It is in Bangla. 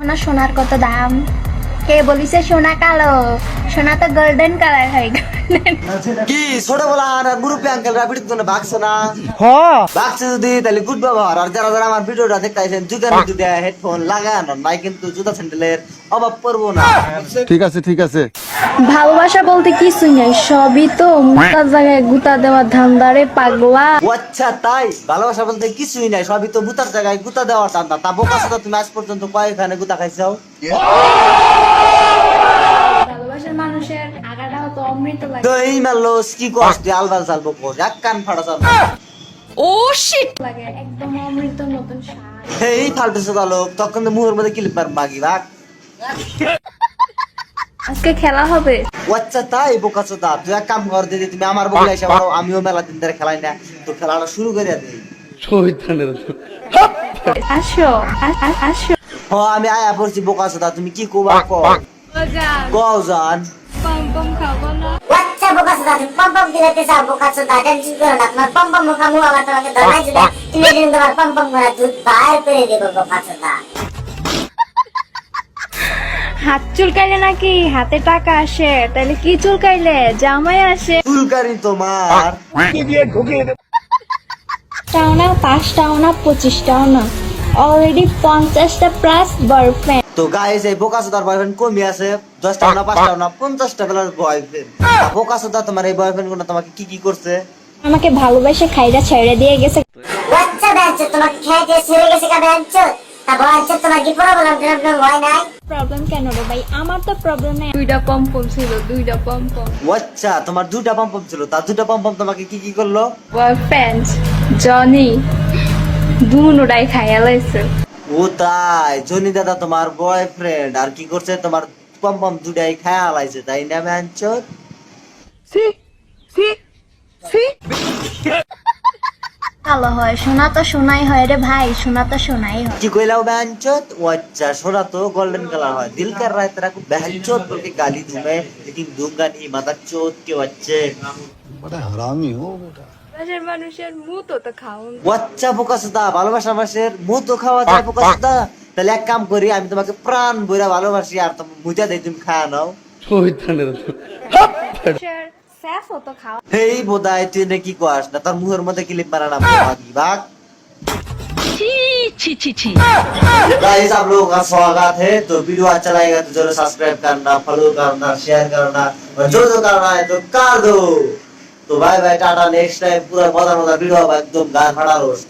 না সোনার কত দাম? কে বলিছে সোনা কালো? সোনা তো গোল্ডেন কালার হয় কি ছোট বলা আর গ্রুপে আঙ্কেল রাবিড তো ভাগছে না? ভাগছে যদি তাহলে গুড ব্যবহার। আর যারা যারা আমার ভিডিওটা দেখতেছেন জুতার যদি হেডফোন লাগানো নাই কিন্তু জুতা স্যান্ডেলের অভাব পড়ব না। ঠিক আছে ঠিক আছে। ভালোবাসা বলতে কিছুই নাই সবই তো মুতার জায়গায় গুতা দেওয়ার ধান্দারে পাগলা। আচ্ছা তাই? ভালোবাসা বলতে কিছুই নাই সবই তো গুতার জায়গায় গুতা দেওয়ার টান্তা তা বোকা সাথে তুমি আজ পর্যন্ত কয়েকখানে গুতা খাইছাও? ভালোবাসার মানুষের আগাটাও তো অমৃত লাগে। তো এই কি কষ্ট আলবাল চালবো কোষ এক কান ফাটা চালবো লাগে একদম অমৃত নতুন স্বাদ এই ফালতু সোদা লোক তখন তো মুহের মধ্যে কিলিপ মার মাগি ভাগ আজকে খেলা হবে। আচ্ছা তাই বোকা চোদা। তুই এক কাম কর দিদি তুমি আমার বলে এসে বলো আমিও মেলা দিন ধরে খেলাই না তো খেলাটা শুরু করে দিই আসো আ- আ- আসো। হ আমি আয়া পড়ছি বোকা চোদা তুমি কি কোবা কও কও জান? পম পম খাব না। বাচ্চা বোকা চোদা তুমি পম পম দিলাতে চাও বোকা টেনশন করো না তোমার পম পম মুখা মুখ আমার তোমাকে ধরাই দিলে তুমি এদিন তোমার পম পম করা দুধ বাইর করে দেবো বোকা চোদা। হাত চুলকাইলে নাকি হাতে টাকা আসে? তাহলে কি চুলকাইলে? জামাই আসে। চুলকারি তোমার। টাও না পাঁচটাও না পঁচিশটাও না। অলরেডি পঞ্চাশটা প্লাস বয়ফ্রেন্ড তো গাইস এই বয়ফ্রেন্ড কমই আছে। দশটা না পাঁচটা না পঞ্চাশটা বেলার বয়ফ্রেন্ড বোকা চোদা তোমার এই বয়ফ্রেন্ডগুলো তোমাকে কি কি করছে? আমাকে ভালোবেসে খাইরা ছেড়ে দিয়ে গেছে। বাচ্চা ব্যাঞ্চ তোমাকে খেয়ে দিয়ে ছেড়ে গেছে কা ব্যাঞ্চ তা তোমার কি প্রবলেম হয় নাই? প্রবলেম কেন রে ভাই? আমার তো প্রবলেম নাই দুইটা পম পম ছিল দুইটা পম পম আচ্ছা তোমার দুটা পাম্প ছিল তার দুটা পাম্প তোমাকে কি কি করল? Boyfriend Johnny. দুনুটাই খাইয়া লাইছে। ও তাই জনি দাদা তোমার বয়ফ্রেন্ড আর কি করছে? তোমার পম পম দুটাই খায়া লাইছে তাই না ম্যানচোর হয় তো হয় রে ভাই তো হয়। কইলাও আচ্ছা, তো গোল্ডেন কালার হয়। দিল বলকে গালি লেকিন দুঙ্গা নি কে বড় হারামি হো বেটা। মানুষের মুহ তো তো মুহ তো খাওয়া যায় তাহলে এক কাম করি আমি তোমাকে প্রাণ বইরা ভালোবাসি আর তোমার বুঝা দেই তুমি খাওয়া নাও। শহীদ স্যাফ তো খাওয়া হেই বোধাই তুই না কি কস না তোর মুহের মধ্যে ক্লিপ মারা না মাগি ভাগ गाइस आप लोगों का स्वागत है तो वीडियो अच्छा लगेगा तो जरूर सब्सक्राइब करना फॉलो करना शेयर करना और जो जो करना है तो कर दो तो bye bye tata next time पूरा मजा मजा वीडियो एकदम गान फाड़ा रोस्ट